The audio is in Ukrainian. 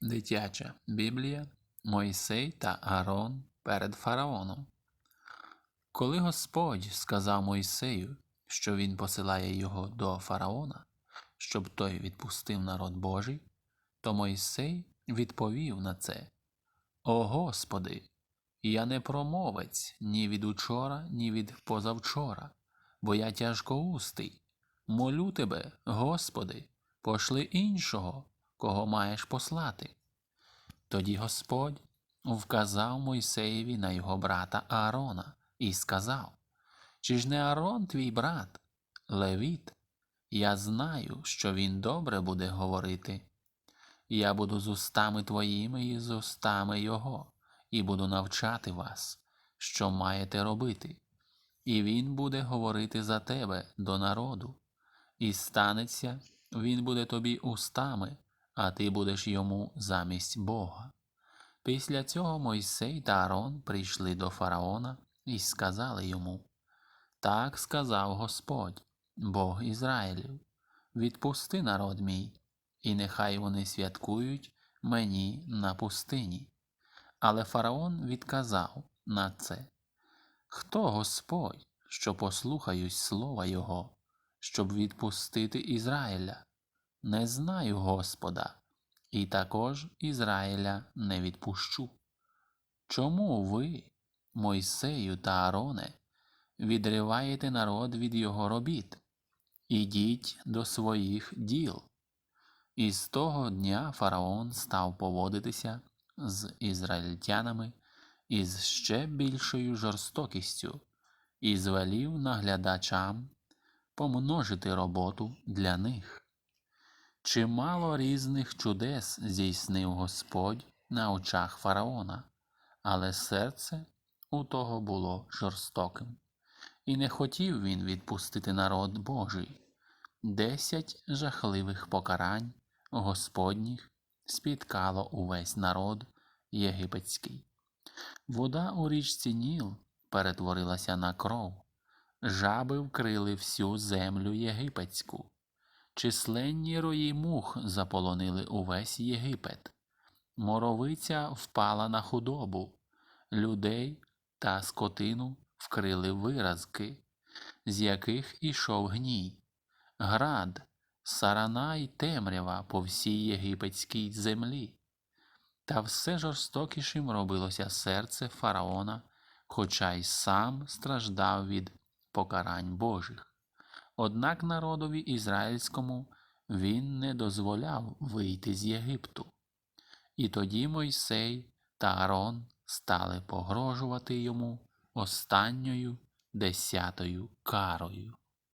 Дитяча Біблія Мойсей та Аарон перед фараоном. Коли Господь сказав Мойсею, що він посилає його до фараона, щоб той відпустив народ Божий, то Мойсей відповів на це: О Господи, я не промовець ні від учора, ні від позавчора, бо я тяжкоустий. Молю тебе, Господи, пошли іншого, кого маєш послати. Тоді Господь вказав Мойсеєві на його брата Аарона і сказав: Чи ж не Аарон твій брат, Левіт? Я знаю, що він добре буде говорити. Я буду з устами твоїми і з устами його, і буду навчати вас, що маєте робити. І він буде говорити за тебе до народу, і станеться, він буде тобі устами, а ти будеш йому замість Бога. Після цього Мойсей та Аарон прийшли до фараона і сказали йому: Так сказав Господь, Бог Ізраїлів, відпусти народ мій, і нехай вони святкують мені на пустині. Але фараон відказав на це: Хто Господь, що послухаюсь слова Його, щоб відпустити Ізраїля? Не знаю Господа, і також Ізраїля не відпущу. Чому ви, Мойсею та Аароне, відриваєте народ від його робіт? Ідіть до своїх діл. І з того дня фараон став поводитися з ізраїльтянами із ще більшою жорстокістю і звелів наглядачам помножити роботу для них. Чимало різних чудес здійснив Господь на очах фараона, але серце у того було жорстоким, і не хотів він відпустити народ Божий. Десять жахливих покарань Господніх спіткало увесь народ єгипетський. Вода у річці Ніл перетворилася на кров, жаби вкрили всю землю єгипетську. Численні рої мух заполонили увесь Єгипет. Моровиця впала на худобу, людей та скотину вкрили виразки, з яких ішов гній, град, сарана й темрява по всій єгипетській землі. Та все жорстокішим робилося серце фараона, хоча й сам страждав від покарань Божих. Однак народові ізраїльському він не дозволяв вийти з Єгипту. І тоді Мойсей та Арон стали погрожувати йому останньою десятою карою.